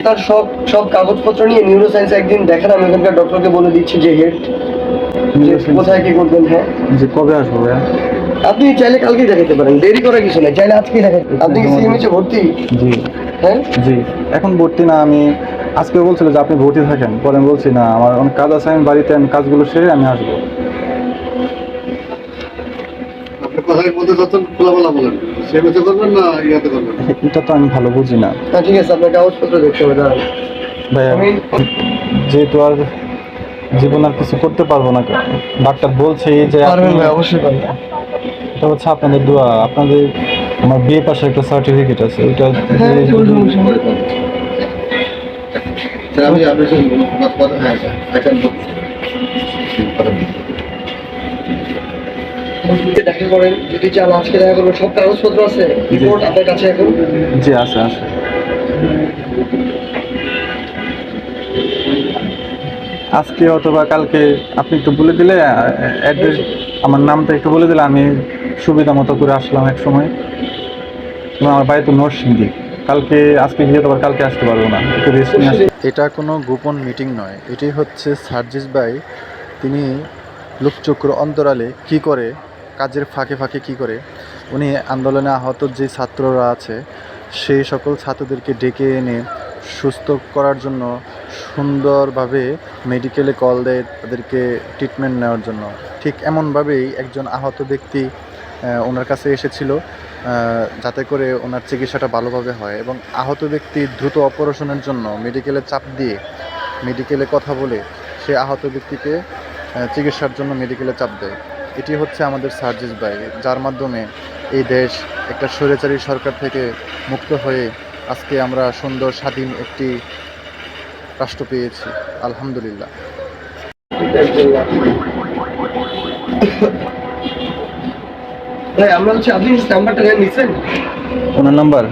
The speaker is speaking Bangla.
তার সব সব কাগজপত্র নিয়ে নিউরো সায়েন্স একদিন দেখেন আমি ওখানকার ডক্টরকে বলে দিচ্ছি যে হেড কোথায় কি করবেন হ্যাঁ। যে কবে আসব ভাইয়া? আপনি চাইলে কালকেই দেখাতে পারেন দেরি করার কিছু নেই চাইলে আজকেই দেখাতে আপনি কি সিএমএইচে ভর্তি? জি। হ্যাঁ? জি। এখন ভর্তি না আমি আজকে বলছিল যে আপনি ভর্তি থাকেন পরে আমি বলছি না আমার অনেক কাজ আছে আমি বাড়িতে আমি কাজগুলো সেরে আমি আসব। বলেন সে করবেন না ইয়াতে করবেন এটা তো আমি ভালো বুঝি না হ্যাঁ ঠিক আছে আপনার কাগজপত্র দেখতে হবে দাঁড়ান ভাইয়া আমি যেহেতু আর জীবন আর কিছু করতে পারব না ডাক্তার বলছে যে পারবেন ভাই অবশ্যই পারবেন এটা হচ্ছে আপনাদের দোয়া আপনাদের আমার বিয়ে পাশে একটা সার্টিফিকেট আছে ওইটা হ্যাঁ আমি আপনার হ্যাঁ কথা আপনি দেখা করেন যদি চান আজকে দেখা করবেন। সব কাগজপত্র আছে রিপোর্ট আপনার কাছে এখন? জি আছে আছে। আজকে অথবা কালকে আপনি একটু বলে দিলে অ্যাড্রেস আমার নামটা একটু বলে দিলে আমি সুবিধা মতো করে আসলাম এক সময়। আমার বাড়ি তো নরসিংদী। কালকে আজকে গিয়ে তো আবার কালকে আসতে পারব না একটু রেস্ট নিয়ে এটা কোনো গোপন মিটিং নয়। এটি হচ্ছে সার্জিস ভাই তিনি লোকচক্র অন্তরালে কি করে কাজের ফাঁকে ফাঁকে কি করে? উনি আন্দোলনে আহত যে ছাত্ররা আছে, সেই সকল ছাত্রদেরকে ডেকে এনে সুস্থ করার জন্য সুন্দরভাবে মেডিকেলে কল দেয় তাদেরকে ট্রিটমেন্ট নেওয়ার জন্য। ঠিক এমনভাবেই একজন আহত ব্যক্তি ওনার কাছে এসেছিল যাতে করে ওনার চিকিৎসাটা ভালোভাবে হয় এবং আহত ব্যক্তি দ্রুত অপারেশনের জন্য মেডিকেলে চাপ দিয়ে মেডিকেলে কথা বলে সে আহত ব্যক্তিকে চিকিৎসার জন্য মেডিকেলে চাপ দেয়। এটি হচ্ছে আমাদের সার্জিস ভাই যার মাধ্যমে এই দেশ একটা স্বৈরাচারী সরকার থেকে মুক্ত হয়ে আজকে আমরা সুন্দর স্বাধীন একটি রাষ্ট্র পেয়েছি। আলহামদুলিল্লাহ। ভাই আমরা হচ্ছে আপনি নাম্বারটা নিচ্ছেন? ওনার নাম্বার?